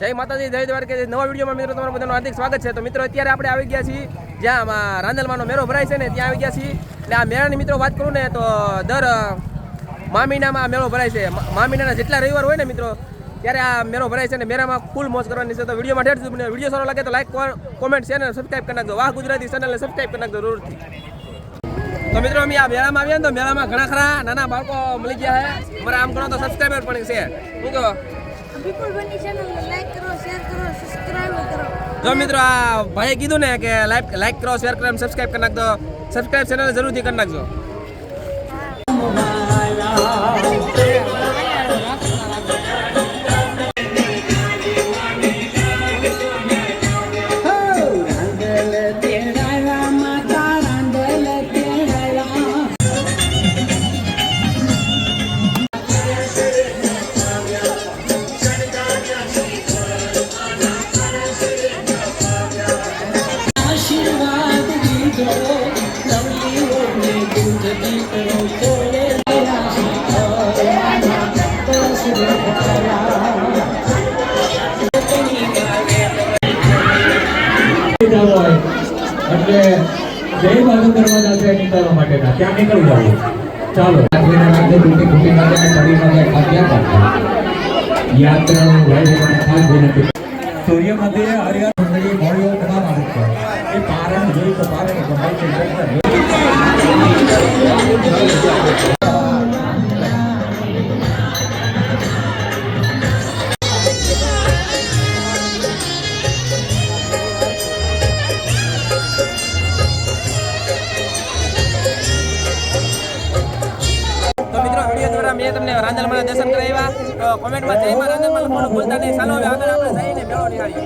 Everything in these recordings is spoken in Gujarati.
જય માતાજી, જય દ્વારકે નવા વિડીયોમાં મિત્રો તમારું બધાનું હાર્દિક સ્વાગત છે. તો મિત્રો, અત્યારે આપણે આવી ગયા છીએ, જ્યાં રાંદલમાંનો મેળો ભરાય છે ને, ત્યાં આવી ગયા છીએ. એટલે આ મેળાની મિત્રો વાત કરું ને, તો દર મામીનામાં મેળો ભરાય છે. મા- મામીનાના જેટલા રવિવાર હોય ને મિત્રો, ત્યારે આ મેળો ભરાય છે ને મેળામાં ફૂલ મોજ કરવાની છે. તો વિડીયોમાં ઠેર સુધી વીડિયો સારો લાગે તો લાઈક કોમેન્ટ શેર અને સબસ્ક્રાઈબ કરી નાખજો. વાહ, ગુજરાતી ચેનલને સબસ્ક્રાઈબ કરી નાખજો જરૂરથી. તો મિત્રો, અમે આ મેળામાં આવ્યા ને, તો મેળામાં ઘણા ખરા નાના બાળકો મળી ગયા છે. અમારે આમ ઘણો તો સબસ્ક્રાઈબર પણ છે. શું કહો? વિપુલ બની ચેનલ લાઈક કરો શેર કરો સબસ્ક્રાઇબ કરો જો મિત્રો આ ભાઈએ કીધું ને કે લાઈક લાઈક કરો શેર કરો સબસ્ક્રાઇબ કરી નાખજો સબસ્ક્રાઇબ ચેનલ જરૂરથી કરી નાખજો જય બાજુ દરવાજા છે નીકળવા માટેના. ત્યાં નીકળી જવું ચાલો. રાત્રિને રાત્રે તૂટી ફૂટી ના જાય શરીર ના જાય ખાદ્યા કરતા યાત્રાળુ ભાઈ બહેનોને ખાસ વિનંતી સૂર્ય મંદિરે હરિહર મંડળી મોડીઓ તમામ આવે છે. એ પારણ જોઈ તો પારણ ગમે છે દર્શન કરાવ્યા. કોમેન્ટમાં જય મહારાજ લખવાનું નહીં ચાલો હવે આગળ આપણે જઈને મેળો નિહાળીએ.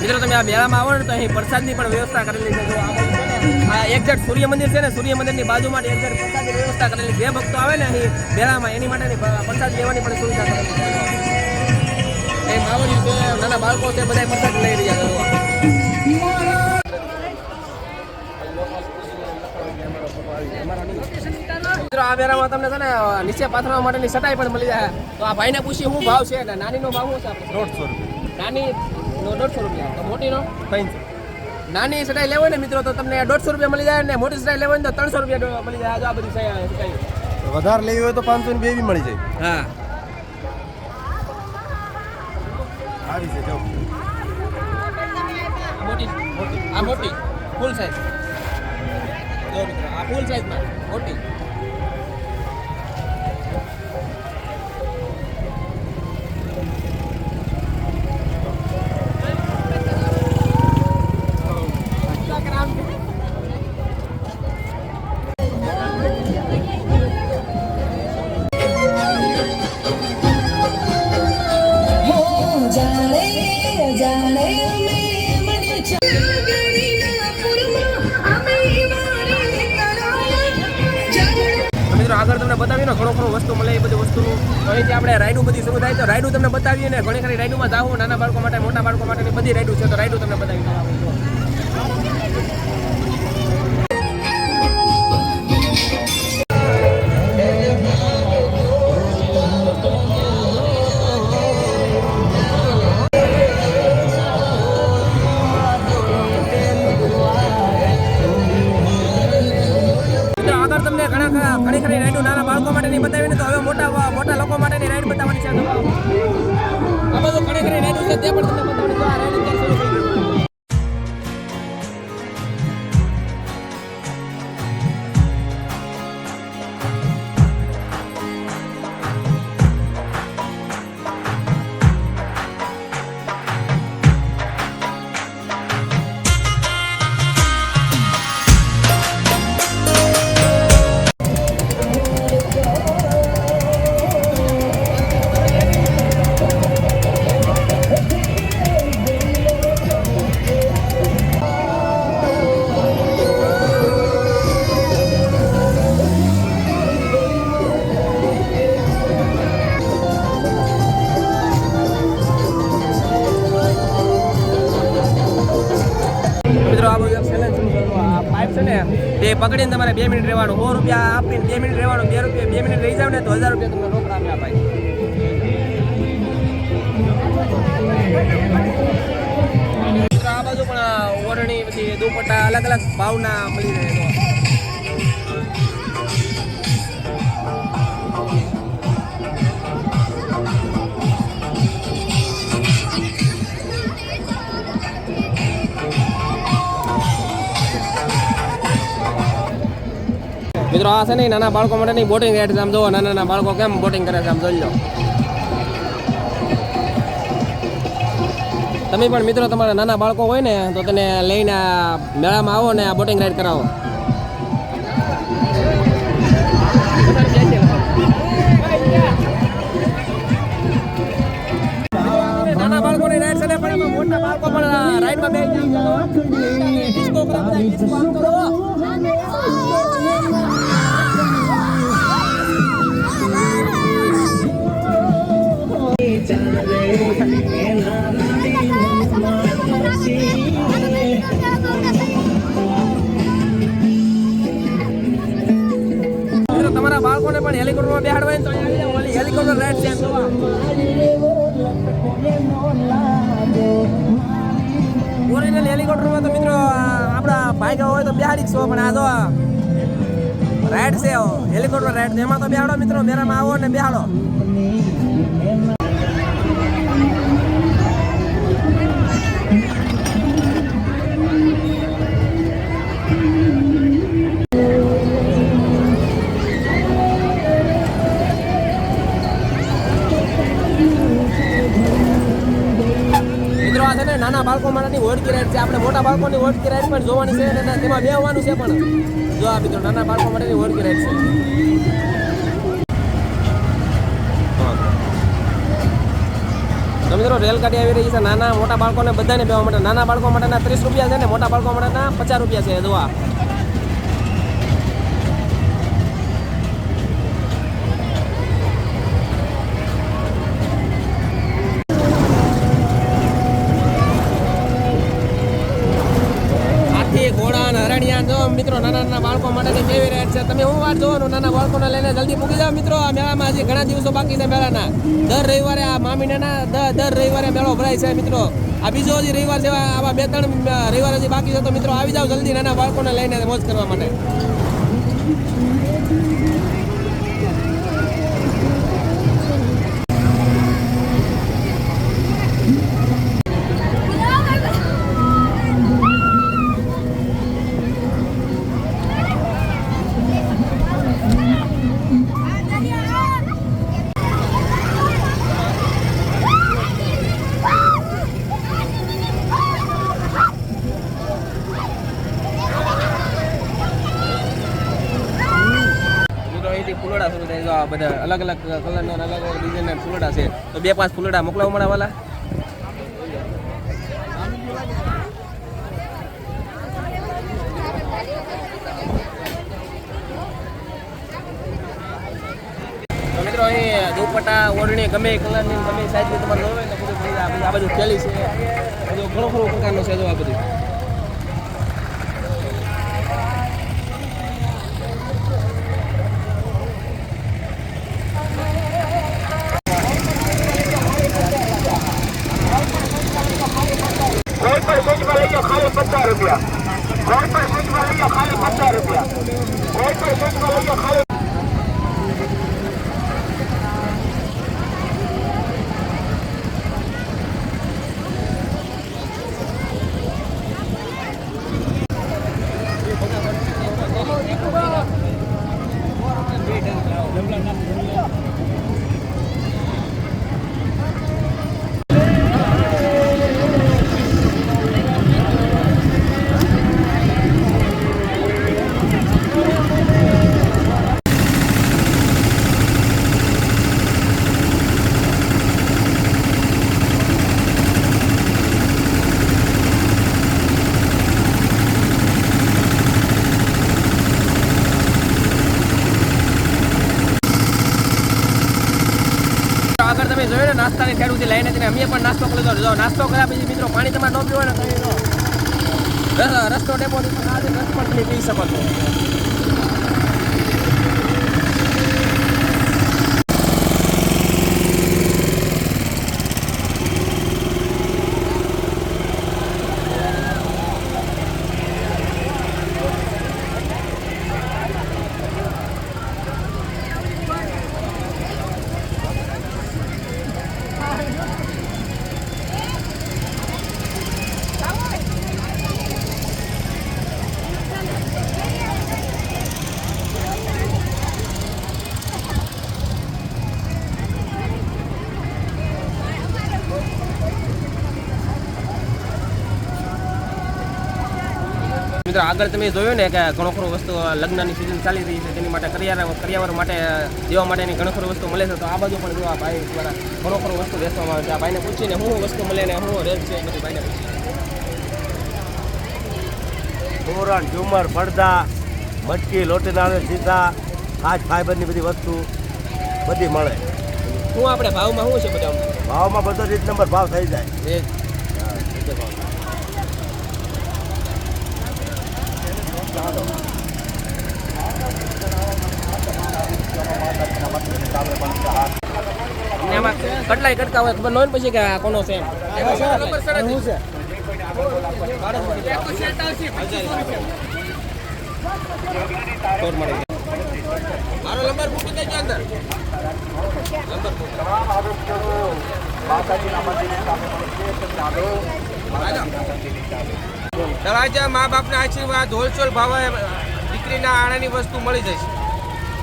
મિત્રો, તમે આ મેળામાં આવો ને તો અહીં પ્રસાદની પણ વ્યવસ્થા કરેલી છે. આ એક્ઝેક્ટ સૂર્ય મંદિર છે ને, સૂર્ય મંદિરની બાજુમાં એક્ઝેક્ટ પ્રસાદની વ્યવસ્થા કરેલી. જે ભક્તો આવે ને અહીં મેળામાં, એની માટેની પ્રસાદ લેવાની પણ સુવિધા કરેલી એ માવડી છે, નાના બાળકો છે બધા પ્રસાદ લઈ રહ્યા છે. મિત્રો આ મેળામાં તમને છે ને નીચે પાથરવા માટેની સટાઈ પણ મળી જાય. તો આ ભાઈને પૂછી શું ભાવ છે? નાનીનો ભાવ શું છે દોઢસો રૂપિયા. નાની નો દોઢસો રૂપિયા. તો મોટીનો? ત્રણસો નાની સટાઈ લેવો ને મિત્રો તો તમને દોઢસો રૂપિયા મળી જાય ને મોટી સટાઈ લેવો ને તો ત્રણસો રૂપિયા મળી જાય. આ બધી સટાઈ. વધારે લેવી હોય તો પાંચસો ને બે બી મળી જાય. હા. આવી છે જો. મોટી આ મોટી. ફૂલ સાઈઝ જો મિત્રો આ ફૂલ સાઈઝમાં મોટી. તમને બતાવીને ઘણો ખરો વસ્તુ મળે એ બધી વસ્તુનું. અહીંથી આપણે રાઈડું બધી શરૂ થાય તો રાઈડું તમને બતાવીએ ને ઘણી ખરી રાઈડુમાં જાવું નાના બાળકો માટે, મોટા બાળકો માટેની બધી રાઈડું છે. તો રાઈડું તમને બતાવી પકડીને તમારે બે મિનિટ રહેવાનું. સો રૂપિયા આપીને બે મિનિટ રહેવાનું. બે રૂપિયા, બે મિનિટ રહી જાવ ને તો હજાર રૂપિયા તમને રોકડા આપ્યા ભાઈ. આ બાજુ પણ ઓરણી પછી દુપટ્ટા અલગ અલગ ભાવના મળી રહે મિત્રો આ છે ને નાના બાળકો માટે નહીં બોટિંગ રાઈડ છે. આમ જોવો નાના નાના બાળકો કેમ બોટિંગ કરે છે આમ જોઈ લો. તમે પણ મિત્રો તમારા નાના બાળકો હોય ને તો તેને લઈને મેળામાં આવો ને આ બોટિંગ રાઈડ કરાવો. નાના બાળકોની રાઈડ છે ને પણ એમાં મોટા બાળકો પણ રાઈડમાં બેસી જાય તમારા બાળકોને પણ હેલિકોપ્ટરમાં બેહાડવા તો હેલિકોપ્ટર રાઈડ છે ઓરિજિનલ હેલિકોપ્ટરમાં તો મિત્રો આપણા ભાગ્યા હોય તો બેહાડી જ છો, પણ આ જો રાઈડ છે, હેલિકોપ્ટર રાઈડ છે. એમાં તો બેહાડો મિત્રો, મેરામાં આવો ને બેહાડો. ઓળખી રાઈડ છે. આપણે મોટા બાળકોની ઓળખી રાઈડ પણ જોવાની છે અને તેમાં બેહવાનું છે પણ. જો આ મિત્રો નાના બાળકો માટેની ઓળખી રાઈડ છે. મિત્રો રેલગાડી આવી રહી છે. નાના મોટા બાળકોને બધાને બેવા માટે. નાના બાળકો માટેના ત્રીસ રૂપિયા છે ને મોટા બાળકો માટેના પચાસ રૂપિયા છે. જોવા હાથી ઘોડા અને હરણિયા જો મિત્રો નાના નાના બાળકો માટેની કેવી રેટ છે તમે હું વાત જોવાનું નાના બાળકોને લઈને જલ્દી મૂકી જાવ મિત્રો. આ મેળામાં હજી ઘણા દિવસો બાકી છે મેળાના. દર રવિવારે આ મામી નાના દર રવિવારે મેળો ભરાય છે મિત્રો. આ બીજો હજી રવિવાર જેવા આવા બે ત્રણ રવિવાર હજી બાકી છે તો મિત્રો આવી જાઓ જલ્દી નાના બાળકોને લઈને મોજ કરવા માટે મિત્રો અહીંથી ફૂલડા શરૂ થાય જો આ બધા અલગ અલગ કલરના અલગ અલગ ડિઝાઇનના ફૂલડા છે. તો બે પાંચ ફૂલડા મોકલાવો મારા વાલા. મિત્રો, અહીં દુપટ્ટા, ઓઢણી ગમે કલરની, ગમે તમારે જોવે બધું આ બાજુ થેલી છે. બધું ઘણો ખરો પ્રકારનો છે જો આ બધું કોઈ પણ સીટમાં લઈ જાઓ ખાલી પચાસ રૂપિયા કોઈ પણ સીટમાં લઈ જાઓ ખાલી પચાસ રૂપિયા કોઈ પણ સીટમાં લઈ જાઓ ખાલી આગળ તમે જોયું ને નાસ્તાની ઠેડુથી લઈને જઈને અમે પણ નાસ્તો કરી લીધો જો નાસ્તો કર્યા પછી મિત્રો પાણી તમારે ન ને તો એ લો. રસ- રસ્તો ડેપો પણ આજે રસ પણ પી શકો છો મિત્રો આગળ તમે જોયું ને કે ઘણો ખરો વસ્તુ લગ્નની સિઝન ચાલી રહી છે તેની માટે કરિયાવર કરિયાવર માટે દેવા માટેની ઘણો ખરો વસ્તુ મળે છે. તો આ બાજુ પણ જો આ ભાઈ દ્વારા ઘણો ખરો વસ્તુ વેચવામાં આવે છે. આ ભાઈને પૂછીને શું વસ્તુ મળે ને શું રેટ છે એ બધું ભાઈને પૂછીએ તોરણ ઝુમર પડદા મટકી લોટીદાળ સીધા કાચ ફાઈબરની બધી વસ્તુ બધી મળે. શું આપણે ભાવમાં શું છે બધા ભાવમાં બધો રીત નંબર ભાવ થઈ જાય રેટ ને એમાં કેટલાય કટકા હોય ખબર ન હોય ને પછી કે આ કોનો છે. નંબર છે. મારો નંબર મૂકી દેજો અંદર નંબર મૂકો. તળાજા મા બાપના આશીર્વાદ હોલસેલ ભાવે દીકરીના આણાની વસ્તુ મળી જશે.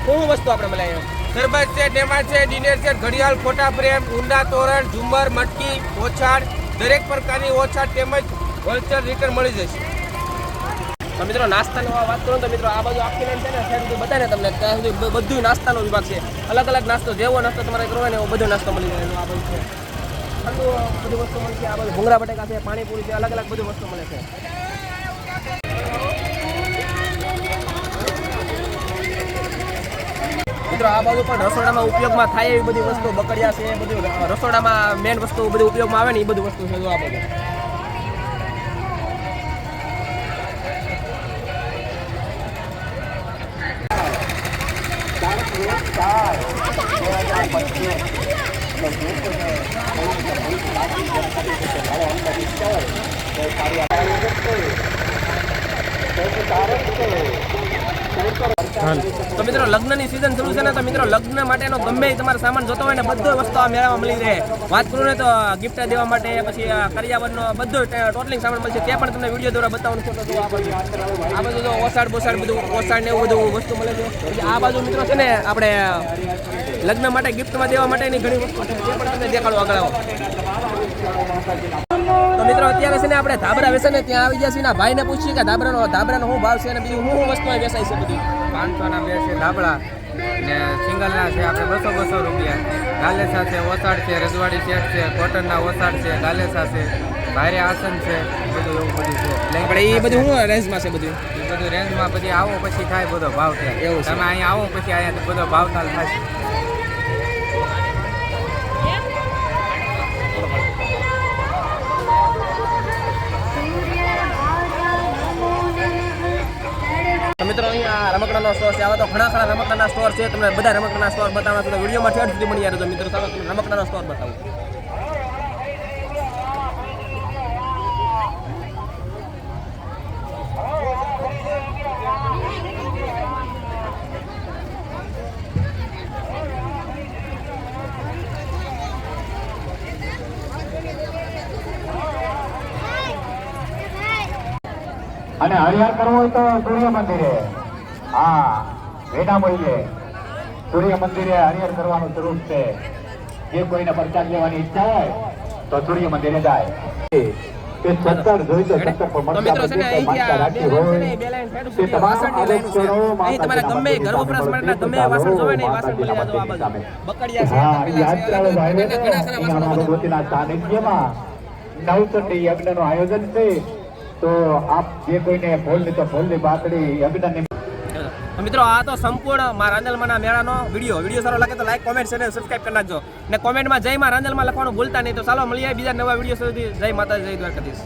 શું વસ્તુ આપણે મળે શરબત છે ડેમા છે ડિનર છે ઘડિયાળ ફોટા ફ્રેમ ઊંડા તોરણ ઝુમ્મર મટકી ઓછાડ દરેક પ્રકારની ઓછાડ તેમજ હોલસેલ રિટર્ન મળી જશે. તો મિત્રો નાસ્તાની વાત કરું તો મિત્રો આ બાજુ આખી લાઈન છે ને સાહેબ સુધી બતાવે તમને ત્યાં સુધી બધું નાસ્તાનો વિભાગ છે. અલગ અલગ નાસ્તો જેવો નાસ્તો તમારે કરવો ને એવો બધો નાસ્તો મળી જાય આ બાજુ છે. ઠંડુ બધી વસ્તુ મળે છે આ બધું ભૂંગળા બટેકા છે પાણીપુરી છે અલગ અલગ બધી વસ્તુ મળે છે મિત્રો, આ બાજુ પણ રસોડામાં ઉપયોગમાં થાય એવી બધી વસ્તુ બકડિયા છે, એ બધું રસોડામાં મેન વસ્તુ બધી ઉપયોગમાં આવે ને એ બધી વસ્તુ છે જો આ બધું સારી તો મિત્રો, લગ્નની સિઝન શરૂ છે ને, તો મિત્રો, લગ્ન માટેનો ગમે તમારો સામાન જોતો હોય ને, બધો વસ્તુ આ મેળામાં મળી રહે. વાત કરું ને, તો ગિફ્ટ દેવા માટે, પછી કરિયાવરનો બધો ટોટલિંગ સામાન મળશે. તે પણ તમને વીડિયો દ્વારા બતાવવાનું છે. આ આ તો ઓસાડ બોસાડ બધું, ઓસાડ ને એવું બધું વસ્તુ મળે છે. આ બાજુ મિત્રો છે ને, આપણે લગ્ન માટે ગિફ્ટમાં દેવા માટેની ઘણી વસ્તુ છે. તે પણ તમને દેખાડો આગળ આવો. તો મિત્રો અત્યારે છે ને આપણે ધાબરા વેસે ને ત્યાં આવી ગયા છીએ ભાઈને પૂછીએ કે ધાબરાનો ધાબરાનો શું ભાવ છે અને બીજું શું શું વસ્તુ વેચાય છે બધી? પાંચસોના બે છે ધાબળા ને સિંગલના છે આપણે બસો બસો રૂપિયા. ગાલેસા છે ઓસાડ છે રજવાડી સેટ છે કોટનના ઓસાડ છે ગાલેસા છે ભારે આસન છે બધું એવું બધું છે. આપણે એ બધું શું રેન્જમાં છે બધું? એ બધું રેન્જમાં પછી આવો પછી થાય બધો ભાવ થાય એવું. તમે અહીંયા આવો પછી અહીંયા બધો ભાવ તાલ મિત્રો, અહીંયા રમકડાનો સ્ટોર છે. આવા તો ઘણા ખરા રમકડાના સ્ટોર છે. તમને બધા રમકડાના સ્ટોર બતાવવા તો વિડીયોમાં ઠેઠ સુધી મળી તો મિત્રો, ચાલો તમને રમકડાનો સ્ટોર બતાવું. અને હરિયાળ કરવું હોય તો સૂર્ય મંદિરે. હા વેડા મળીએ સૂર્ય મંદિરે હરિયાળ કરવાનું સ્વરૂપ છે. જે કોઈને પ્રસાદ લેવાની ઈચ્છા હોય તો સૂર્ય મંદિરે જાય. તે સત્તર જોઈ તો સત્તર મિત્રો છે ને તમારે ગમે ઘર વપરાશ માટેના ગમે વાસણ જોવે ને વાસણ આ બકડિયા છે ઘણા સારા વાસણો સાનિધ્યમાં નવચંડી યજ્ઞનું આયોજન છે. તો આપ જે કોઈને ભોલની તો ભોલની બાતડી યજ્ઞની મિત્રો, આ તો સંપૂર્ણમાં રાંદલમાના મેળાનો વીડિયો. વીડિયો સારો લાગે તો લાઈક કોમેન્ટ શેર સબસ્ક્રાઇબ કરી નાખજો. ને કોમેન્ટમાં જય માં રાંદલમાં લખવાનું ભૂલતા નહીં. તો ચાલો, મળીએ બીજા નવા વીડિયો સુધી. જય માતા જય દ્વારકાધીશ.